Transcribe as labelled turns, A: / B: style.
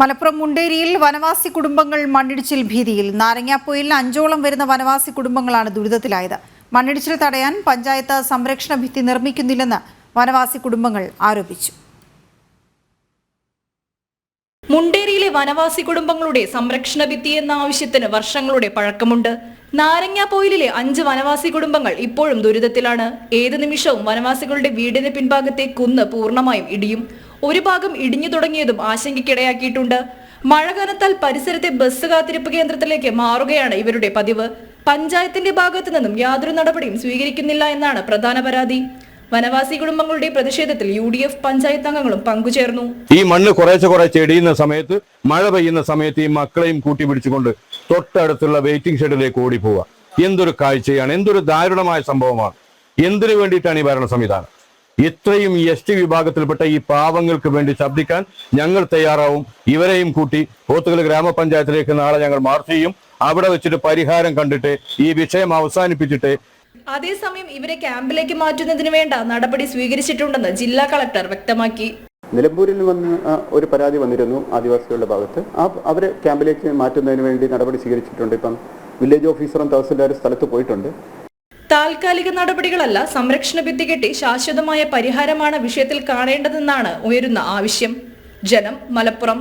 A: മലപ്പുറം മുണ്ടേരിയിൽ വനവാസി കുടുംബങ്ങൾ മണ്ണിടിച്ചിൽ ഭീതിയിൽ. നാരങ്ങാപ്പൊയിലിന് അഞ്ചോളം വരുന്ന വനവാസി കുടുംബങ്ങളാണ് ദുരിതത്തിലായത്. മണ്ണിടിച്ചിൽ തടയാൻ പഞ്ചായത്ത് സംരക്ഷണ ഭിത്തി നിർമ്മിക്കുന്നില്ലെന്ന് വനവാസി കുടുംബങ്ങൾ ആരോപിച്ചു.
B: മുണ്ടേരിയിലെ വനവാസി കുടുംബങ്ങളുടെ സംരക്ഷണ ഭിത്തി എന്ന ആവശ്യത്തിന് വർഷങ്ങളുടെ പഴക്കമുണ്ട്. നാരങ്ങാപ്പൊയിലിലെ അഞ്ച് വനവാസി കുടുംബങ്ങൾ ഇപ്പോഴും ദുരിതത്തിലാണ്. ഏത് നിമിഷവും വനവാസികളുടെ വീടിന് പിൻഭാഗത്തെ കുന്ന് പൂർണമായും ഇടിയും. ഒരു ഭാഗം ഇടിഞ്ഞു തുടങ്ങിയതും ആശങ്കയ്ക്കിടയാക്കിയിട്ടുണ്ട്. മഴ കനത്താൽ പരിസരത്തെ ബസ് കാത്തിരിപ്പ് കേന്ദ്രത്തിലേക്ക് മാറുകയാണ് ഇവരുടെ പതിവ്. പഞ്ചായത്തിന്റെ ഭാഗത്തു നിന്നും യാതൊരു നടപടിയും സ്വീകരിക്കുന്നില്ല എന്നാണ് പ്രധാന പരാതി. വനവാസി കുടുംബങ്ങളുടെ പ്രതിഷേധത്തിൽ യു ഡി എഫ് പഞ്ചായത്ത് അംഗങ്ങളും പങ്കുചേർന്നു.
C: ഈ മണ്ണ് കുറേശ്ശെ കുറേശ്ശെ ഇടിയുന്ന സമയത്ത് മഴ പെയ്യുന്ന സമയത്ത് ഈ മക്കളെയും കൂട്ടി പിടിച്ചുകൊണ്ട് തൊട്ടടുത്തുള്ള വെയിറ്റിംഗ് ഷെഡിലേക്ക് ഓടി ഓടിപ്പോവുക. എന്തൊരു കാഴ്ചയാണ് എന്തൊരു ദാരുണമായ സംഭവമാണ്. എന്തിനു വേണ്ടിയിട്ടാണ് ഈ ഭരണ സംവിധാനം ഇത്രയും എസ് ടി വിഭാഗത്തിൽപ്പെട്ട ഈ പാവങ്ങൾക്ക് വേണ്ടി ശബ്ദിക്കാൻ ഞങ്ങൾ തയ്യാറാവും. ഇവരെയും കൂട്ടി പോത്തുകൽ ഗ്രാമപഞ്ചായത്തിലേക്ക് നാളെ ഞങ്ങൾ മാർച്ച് ചെയ്യും. അവിടെ വെച്ചിട്ട് പരിഹാരം കണ്ടിട്ട് ഈ വിഷയം അവസാനിപ്പിച്ചിട്ട്
B: അതേസമയം ഇവരെ ക്യാമ്പിലേക്ക് മാറ്റുന്നതിന് വേണ്ട നടപടി സ്വീകരിച്ചിട്ടുണ്ടെന്ന് ജില്ലാ കളക്ടർ വ്യക്തമാക്കി.
D: നിലമ്പൂരിൽ വന്ന് ഒരു പരാതി വന്നിരുന്നു ആദിവാസികളുടെ ഭാഗത്ത്. ആ അവരെ ക്യാമ്പിലേക്ക് മാറ്റുന്നതിന് വേണ്ടി നടപടി സ്വീകരിച്ചിട്ടുണ്ട്. ഇപ്പം വില്ലേജ് ഓഫീസറും തഹസിൽദാരും സ്ഥലത്ത് പോയിട്ടുണ്ട്.
B: താൽക്കാലിക നടപടികളല്ല സംരക്ഷണ ഭിത്തി കെട്ടി ശാശ്വതമായ പരിഹാരമാണ് വിഷയത്തിൽ കാണേണ്ടതെന്നാണ് ഉയരുന്ന ആവശ്യം. ജനം മലപ്പുറം.